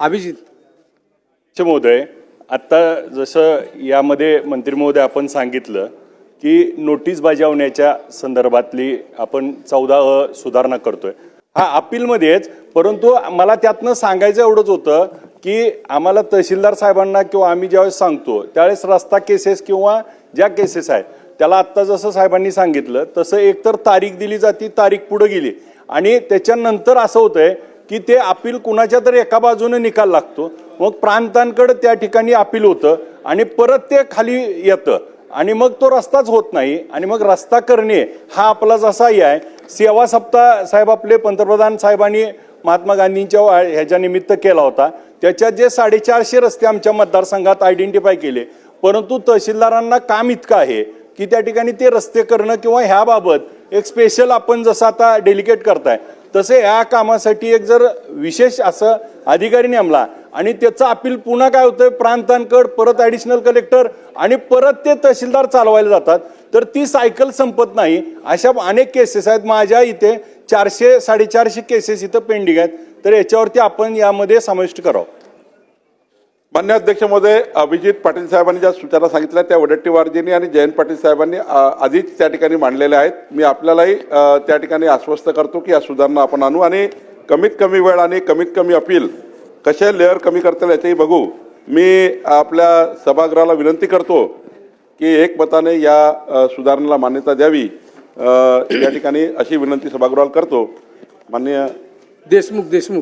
अभिजित. महोदय आत्ता जसं यामध्ये मंत्री महोदय आपण सांगितलं की नोटीस बजावण्याच्या संदर्भातली आपण चौदा अ सुधारणा करतोय. हा अपीलमध्येच परंतु मला त्यातनं सांगायचं एवढंच होतं की आम्हाला तहसीलदार साहेबांना किंवा आम्ही ज्यावेळेस सांगतो त्यावेळेस रस्ता केसेस किंवा ज्या केसेस आहेत त्याला आत्ता जसं साहेबांनी सांगितलं तसं एकतर तारीख दिली जाती तारीख पुढं गेली. आणि त्याच्यानंतर असं होतंय की ते अपील कुणाच्या तरी एका बाजूने निकाल लागतो. मग प्रांतांकडे त्या ठिकाणी अपील होतं आणि परत ते खाली येतं. आणि मग तो रस्ताच होत नाही. आणि मग रस्ता करणे हा आपला जसाही आहे. सेवा सप्ताह साहेब आपले पंतप्रधान साहेबांनी महात्मा गांधींच्या वा- ह्याच्या निमित्त केला होता. त्याच्यात जे साडेचारशे रस्ते आमच्या मतदारसंघात आयडेंटिफाय केले. परंतु तहसीलदारांना काम इतकं आहे की त्या ठिकाणी ते रस्ते करणं किंवा ह्याबाबत एक स्पेशल आपण जसं आता डेलिकेट करताय तसे या कामासाठी एक जर विशेष असं अधिकारी नेमला आणि त्याचं अपील पुन्हा काय होतं प्रांतांकड परत ॲडिशनल कलेक्टर आणि परत ते तहसीलदार चालवायला जातात तर ती सायकल संपत नाही. अशा अनेक केसेस आहेत. माझ्या इथे चारशे साडेचारशे केसेस इथं पेंडिंग आहेत. तर याच्यावरती आपण यामध्ये समाविष्ट करावं. मान्य अध्यक्षमध्ये अभिजित पाटील साहेबांनी ज्या सूचना सांगितल्या त्या वडट्टीवारजींनी आणि जयंत पाटील साहेबांनी आधीच त्या ठिकाणी मांडलेल्या आहेत. मी आपल्यालाही त्या ठिकाणी आश्वस्त करतो की या सुधारणा आपण आणू आणि कमीत कमी वेळ आणि कमीत कमी अपील कसे लेअर कमी करता येईल याचंही बघू. मी आपल्या सभागृहाला विनंती करतो की एकमताने या सुधारणाला सुधारणेला मान्यता द्यावी या ठिकाणी अशी विनंती सभागृहाला करतो. माननीय देशमुख देशमुख.